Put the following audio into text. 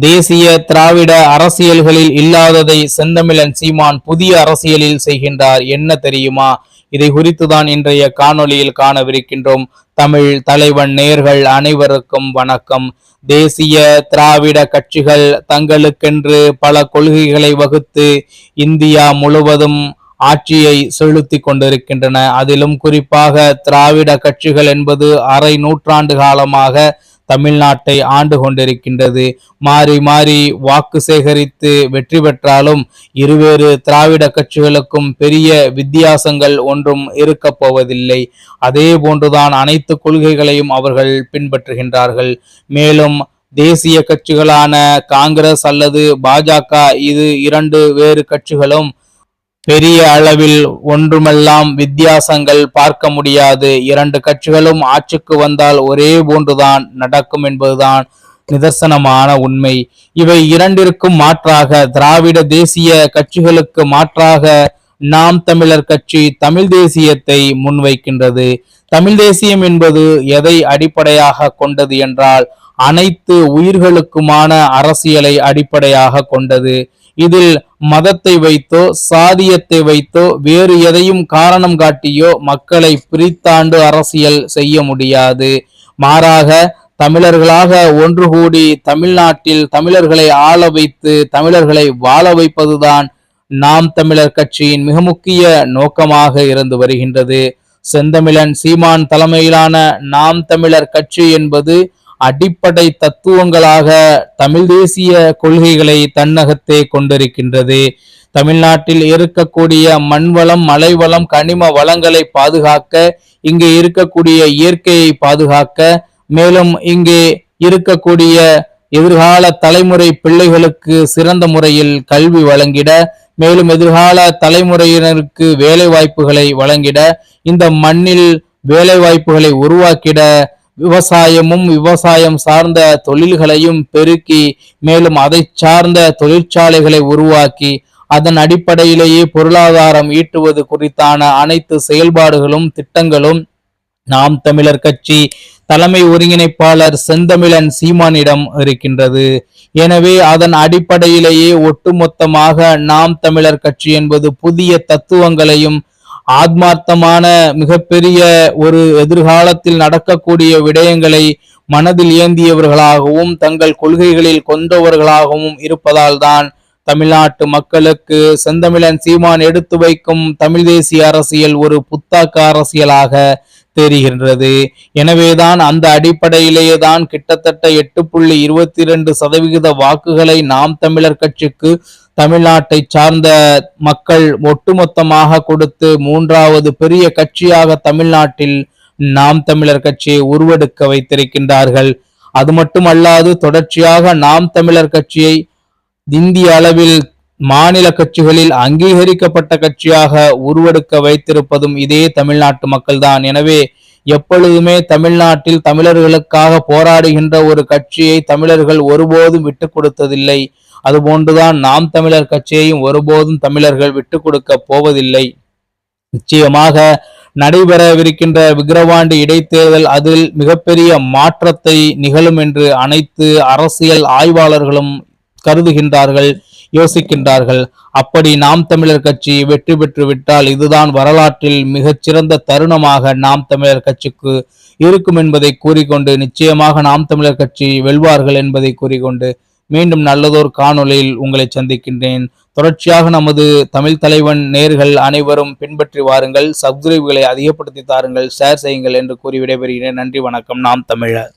தேசிய திராவிட அரசியல்களில் இல்லாததை செந்தமிழன் சீமான் புதிய அரசியலில் செய்கின்றார். என்ன தெரியுமா? இதை குறித்துதான் இன்றைய காணொளியில் காணவிருக்கின்றோம். தமிழ் தலைவன் நேர்கள் அனைவருக்கும் வணக்கம். தேசிய திராவிட கட்சிகள் தங்களுக்கென்று பல கொள்கைகளை வகுத்து இந்தியா முழுவதும் ஆட்சியை செலுத்தி கொண்டிருக்கின்றன. அதிலும் குறிப்பாக திராவிட கட்சிகள் என்பது அரை நூற்றாண்டு காலமாக தமிழ்நாட்டை ஆண்டு கொண்டிருக்கின்றது. மாறி மாறி வாக்கு சேகரித்து வெற்றி பெற்றாலும் இருவேறு திராவிட கட்சிகளுக்கும் பெரிய வித்தியாசங்கள் ஒன்றும் இருக்கப் போவதில்லை. அதே போன்றுதான் அனைத்து கொள்கைகளையும் அவர்கள் பின்பற்றுகின்றார்கள். மேலும் தேசிய கட்சிகளான காங்கிரஸ் அல்லது பாஜக இது இரண்டு வேறு கட்சிகளும் பெரிய அளவில் ஒன்றுமெல்லாம் வித்தியாசங்கள் பார்க்க முடியாது. இரண்டு கட்சிகளும் ஆட்சிக்கு வந்தால் ஒரே போன்றுதான் நடக்கும் என்பதுதான் நிதர்சனமான உண்மை. இவை இரண்டிற்கும் மாற்றாக திராவிட தேசிய கட்சிகளுக்கு மாற்றாக நாம் தமிழர் கட்சி தமிழ் தேசியத்தை முன்வைக்கின்றது. தமிழ் தேசியம் என்பது எதை அடிப்படையாக கொண்டது என்றால் அனைத்து உயிர்களுக்குமான அரசியலை அடிப்படையாக கொண்டது. இதில் மதத்தை வைத்தோ சாதியத்தை வைத்தோ வேறு எதையும் காரணம் காட்டியோ மக்களை பிரித்தாண்டு அரசியல் செய்ய முடியாது. மாறாக தமிழர்களாக ஒன்று கூடி தமிழ்நாட்டில் தமிழர்களை ஆள வைத்து தமிழர்களை வாழ வைப்பதுதான் நாம் தமிழர் கட்சியின் மிக முக்கிய நோக்கமாக இருந்து வருகின்றது. செந்தமிழன் சீமான் தலைமையிலான நாம் தமிழர் கட்சி என்பது அடிப்படை தத்துவங்களாக தமிழ் தேசிய கொள்கைகளை தன்னகத்தே கொண்டிருக்கின்றது. தமிழ்நாட்டில் இருக்கக்கூடிய மண்வளம் மலைவளம் கனிம வளங்களை பாதுகாக்க இங்கே இருக்கக்கூடிய இயற்கையை பாதுகாக்க மேலும் இங்கே இருக்கக்கூடிய எதிர்கால தலைமுறை பிள்ளைகளுக்கு சிறந்த முறையில் கல்வி வழங்கிட மேலும் எதிர்கால தலைமுறையினருக்கு வேலை வாய்ப்புகளை வழங்கிட இந்த மண்ணில் வேலை வாய்ப்புகளை உருவாக்கிட விவசாயமும் விவசாயம் சார்ந்த தொழில்களையும் பெருக்கி மேலும் அதை சார்ந்த தொழிற்சாலைகளை உருவாக்கி அதன் அடிப்படையிலேயே பொருளாதாரம் ஈட்டுவது குறித்தான அனைத்து செயல்பாடுகளும் திட்டங்களும் நாம் தமிழர் கட்சி தலைமை ஒருங்கிணைப்பாளர் செந்தமிழன் சீமானிடம் இருக்கின்றது. எனவே அதன் அடிப்படையிலேயே ஒட்டுமொத்தமாக நாம் தமிழர் கட்சி என்பது புதிய தத்துவங்களையும் ஆத்மார்த்தமான மிகப்பெரிய ஒரு எதிர்காலத்தில் நடக்கக்கூடிய விடயங்களை மனதில் ஏந்தியவர்களாகவும் தங்கள் கொள்கைகளில் கொண்டவர்களாகவும் இருப்பதால் தான் தமிழ்நாட்டு மக்களுக்கு செந்தமிழன் சீமான் எடுத்து வைக்கும் தமிழ் தேசிய அரசியல் ஒரு புத்தாக்க அரசியலாக தெரிகின்றது எனவேதான் அந்த அடிப்படையிலேயே தான் கிட்டத்தட்ட எட்டு புள்ளி இருபத்தி இரண்டு சதவிகித வாக்குகளை நாம் தமிழர் கட்சிக்கு தமிழ்நாட்டை சார்ந்த மக்கள் ஒட்டுமொத்தமாக கொடுத்து மூன்றாவது பெரிய கட்சியாக தமிழ்நாட்டில் நாம் தமிழர் கட்சியை உருவெடுக்க வைத்திருக்கின்றார்கள். அது மட்டுமல்லாது தொடர்ச்சியாக நாம் தமிழர் கட்சியை இந்திய அளவில் மாநில கட்சிகளில் அங்கீகரிக்கப்பட்ட கட்சியாக உருவெடுக்க வைத்திருப்பதும் இதே தமிழ்நாட்டு மக்கள்தான். எனவே எப்பொழுதுமே தமிழ்நாட்டில் தமிழர்களுக்காக போராடுகின்ற ஒரு கட்சியை தமிழர்கள் ஒருபோதும் விட்டு கொடுத்ததில்லை. அதுபோன்றுதான் நாம் தமிழர் கட்சியையும் ஒருபோதும் தமிழர்கள் விட்டு கொடுக்க போவதில்லை. நிச்சயமாக நடைபெறவிருக்கின்ற விக்கிரவாண்டி இடைத்தேர்தல் அதில் மிகப்பெரிய மாற்றத்தை நிகழும் என்று அனைத்து அரசியல் ஆய்வாளர்களும் கருதுகின்றார்கள். யோசிக்கின்றார்கள். அப்படி நாம் தமிழர் கட்சி வெற்றி பெற்று விட்டால் இதுதான் வரலாற்றில் மிகச்சிறந்த தருணமாக நாம் தமிழர் கட்சிக்கு இருக்கும் என்பதை கூறிக்கொண்டு நிச்சயமாக நாம் தமிழர் கட்சி வெல்வார்கள் என்பதை கூறிக்கொண்டு மீண்டும் நல்லதோர் காணொலியில் உங்களை சந்திக்கின்றேன். தொடர்ச்சியாக நமது தமிழ் தலைவன் நேர்கள் அனைவரும் பின்பற்றி வாருங்கள் சப்ஸ்கிரைப்களை அதிகப்படுத்தி தாருங்கள் ஷேர் செய்யுங்கள் என்று கூறி விடைபெறுகிறேன். நன்றி வணக்கம். நாம் தமிழர்.